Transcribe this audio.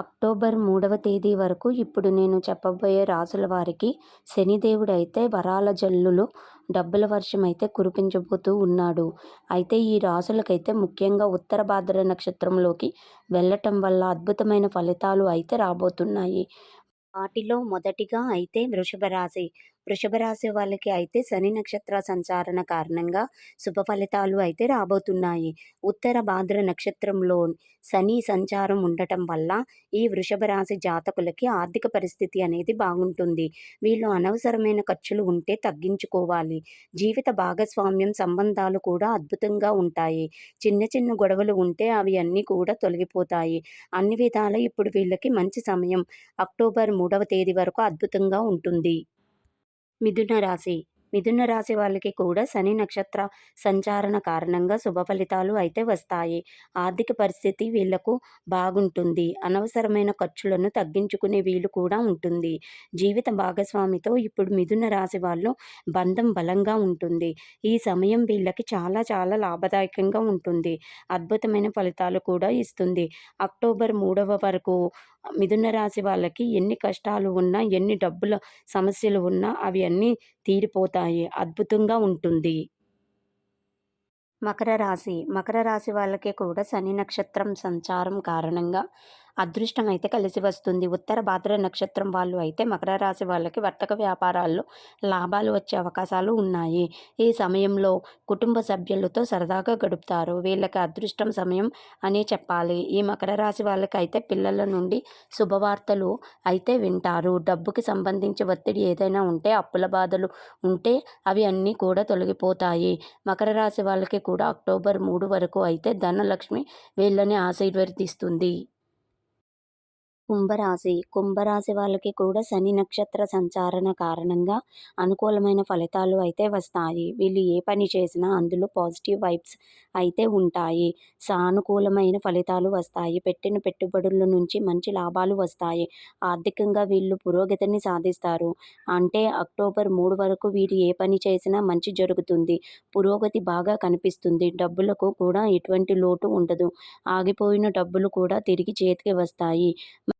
October మూడవ తేదీ వరకు ఇప్పుడు నేను చెప్పబోయే రాసుల వారికి శనిదేవుడు అయితే వరాల జల్లులు డబ్బుల వర్షం అయితే కురిపించబోతూ ఉన్నాడు. అయితే ఈ రాసులకైతే ముఖ్యంగా ఉత్తర భాద్ర నక్షత్రంలోకి వెళ్ళటం వల్ల అద్భుతమైన ఫలితాలు అయితే రాబోతున్నాయి. వాటిలో మొదటిగా అయితే వృషభ రాశి వృషభ రాశి వాళ్ళకి అయితే శని నక్షత్ర సంచారణ కారణంగా శుభ ఫలితాలు అయితే రాబోతున్నాయి. ఉత్తర భాద్ర నక్షత్రంలో శని సంచారం ఉండటం వల్ల ఈ వృషభ రాశి జాతకులకి ఆర్థిక పరిస్థితి అనేది బాగుంటుంది. వీళ్ళు అనవసరమైన ఖర్చులు ఉంటే తగ్గించుకోవాలి. జీవిత భాగస్వామ్యం సంబంధాలు కూడా అద్భుతంగా ఉంటాయి. చిన్న చిన్న గొడవలు ఉంటే అవి అన్నీ కూడా తొలగిపోతాయి. అన్ని విధాల ఇప్పుడు వీళ్ళకి మంచి సమయం. అక్టోబర్ మూడవ తేదీ వరకు అద్భుతంగా ఉంటుంది. మిథున రాశి మిథున రాశి వాళ్ళకి కూడా శని నక్షత్ర సంచారణ కారణంగా శుభ ఫలితాలు అయితే వస్తాయి. ఆర్థిక పరిస్థితి వీళ్ళకు బాగుంటుంది. అనవసరమైన ఖర్చులను తగ్గించుకునే వీలు కూడా ఉంటుంది. జీవిత భాగస్వామితో ఇప్పుడు మిథున రాశి వాళ్ళు బంధం బలంగా ఉంటుంది. ఈ సమయం వీళ్ళకి చాలా చాలా లాభదాయకంగా ఉంటుంది. అద్భుతమైన ఫలితాలు కూడా ఇస్తుంది. అక్టోబర్ మూడవ వరకు మిథున రాశి వాళ్ళకి ఎన్ని కష్టాలు ఉన్నా ఎన్ని డబ్బుల సమస్యలు ఉన్నా అవి అన్నీ తీరిపోతాయి. అద్భుతంగా ఉంటుంది. మకర రాశి. మకర రాశి వాళ్ళకి కూడా శని నక్షత్రం సంచారం కారణంగా అదృష్టం అయితే కలిసి వస్తుంది. ఉత్తర భాద్ర నక్షత్రం వాళ్ళు అయితే మకర రాశి వాళ్ళకి వర్తక వ్యాపారాల్లో లాభాలు వచ్చే అవకాశాలు ఉన్నాయి. ఈ సమయంలో కుటుంబ సభ్యులతో సరదాగా గడుపుతారు. వీళ్ళకి అదృష్టం సమయం అని చెప్పాలి. ఈ మకర రాశి వాళ్ళకి అయితే పిల్లల నుండి శుభవార్తలు అయితే వింటారు. డబ్బుకి సంబంధించి ఒత్తిడి ఏదైనా ఉంటే అప్పుల బాధలు ఉంటే అవి అన్నీ కూడా తొలగిపోతాయి. మకర రాశి వాళ్ళకి కూడా అక్టోబర్ మూడు వరకు అయితే ధనలక్ష్మి వీళ్ళని ఆశీర్వదిస్తుంది. కుంభరాశి. కుంభరాశి వాళ్ళకి కూడా శని నక్షత్ర సంచారణ కారణంగా అనుకూలమైన ఫలితాలు అయితే వస్తాయి. వీళ్ళు ఏ పని చేసినా అందులో పాజిటివ్ వైబ్స్ అయితే ఉంటాయి. సానుకూలమైన ఫలితాలు వస్తాయి. పెట్టిన పెట్టుబడుల నుంచి మంచి లాభాలు వస్తాయి. ఆర్థికంగా వీళ్ళు పురోగతిని సాధిస్తారు. అంటే అక్టోబర్ మూడు వరకు వీరు ఏ పని చేసినా మంచి జరుగుతుంది. పురోగతి బాగా కనిపిస్తుంది. డబ్బులకు కూడా ఎటువంటి లోటు ఉండదు. ఆగిపోయిన డబ్బులు కూడా తిరిగి చేతికి వస్తాయి.